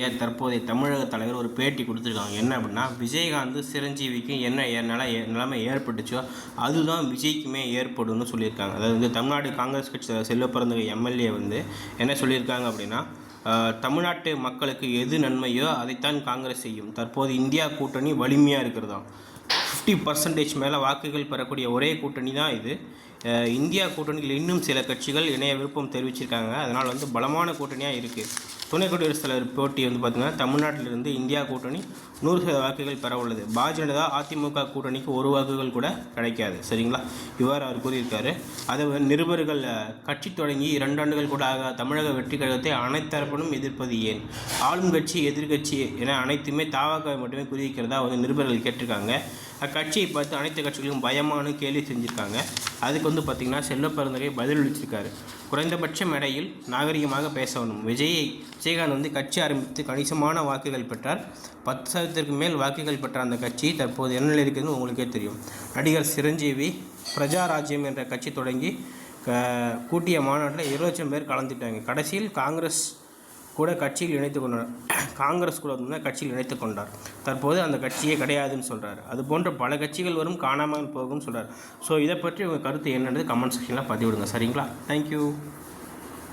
ஏன் தற்போதைய தமிழக தலைவர் ஒரு பேட்டி கொடுத்துருக்காங்க? என்ன அப்படின்னா விஜயகாந்த் சிரஞ்சீவிக்கு என்ன நில நிலைமை ஏற்பட்டுச்சோ அதுதான் விஜய்க்குமே ஏற்படும்னு சொல்லியிருக்காங்க. அதாவது வந்து தமிழ்நாடு காங்கிரஸ் கட்சி செல்வ பிறந்தக எம்எல்ஏ வந்து என்ன சொல்லியிருக்காங்க அப்படின்னா தமிழ்நாட்டு மக்களுக்கு எது நன்மையோ அதைத்தான் காங்கிரஸ் செய்யும். தற்போது இந்தியா கூட்டணி வலிமையாக இருக்கிறதாம். ஃபிஃப்டி பர்சன்டேஜ் மேலே வாக்குகள் பெறக்கூடிய ஒரே கூட்டணி தான் இது. இந்தியா கூட்டணியில் இன்னும் சில கட்சிகள் இணைய விருப்பம் தெரிவிச்சிருக்காங்க. அதனால் வந்து பலமான கூட்டணியாக இருக்குது துணை குடியரசுத் தலைவர் போட்டி வந்து பார்த்திங்கன்னா தமிழ்நாட்டிலிருந்து இந்தியா கூட்டணி நூறு சதவீத வாக்குகள் பெற உள்ளது. பாரதிய ஜனதா அதிமுக கூட்டணிக்கு ஒரு வாக்குகள் கூட கிடைக்காது. சரிங்களா? இவ்வாறு அவர் கூறியிருக்காரு. அதை வந்து நிருபர்கள் கட்சி தொடங்கி இரண்டு ஆண்டுகள் கூட ஆக தமிழக வெற்றி கழகத்தை அனைத்து தரப்பிலும் எதிர்ப்பது ஏன்? ஆளும் கட்சி எதிர்க்கட்சி என அனைத்துமே தாவாக மட்டுமே குறிவிக்கிறதா வந்து நிருபர்கள் கேட்டிருக்காங்க. அக்கட்சியை பார்த்து அனைத்து கட்சிகளும் பயமானு கேள்வி செஞ்சுருக்காங்க. அதுக்கு வந்து பார்த்திங்கன்னா செல்வ பெருந்தகை பதிலளிச்சிருக்காரு குறைந்தபட்ச மேடையில் நாகரிகமாக பேசணும் விஜயை விஜயகாந்த் வந்து கட்சி ஆரம்பித்து கணிசமான வாக்குகள் பெற்றார். பத்து சதவீதத்திற்கு மேல் வாக்குகள் பெற்ற அந்த கட்சி தற்போது என்ன நிலையில் இருக்குதுன்னு உங்களுக்கே தெரியும். நடிகர் சிரஞ்சீவி பிரஜாராஜ்யம் என்ற கட்சி தொடங்கி க கூட்டிய மாநாட்டில் இருபது லட்சம் பேர் கலந்துட்டாங்க. கடைசியில் காங்கிரஸ் கூட கட்சியில் இணைத்து கொண்டனர். காங்கிரஸ் கூட வந்து கட்சியில் இணைத்து கொண்டார். தற்போது அந்த கட்சியே கிடையாதுன்னு சொல்கிறார் அது போன்ற பல கட்சிகள் வரும் காணாமல் போகும்னு சொல்கிறார் ஸோ இதை பற்றி உங்கள் கருத்து என்னன்றது கமெண்ட் செக்ஷனில் பதிவிடுங்க. சரிங்களா? தேங்க்யூ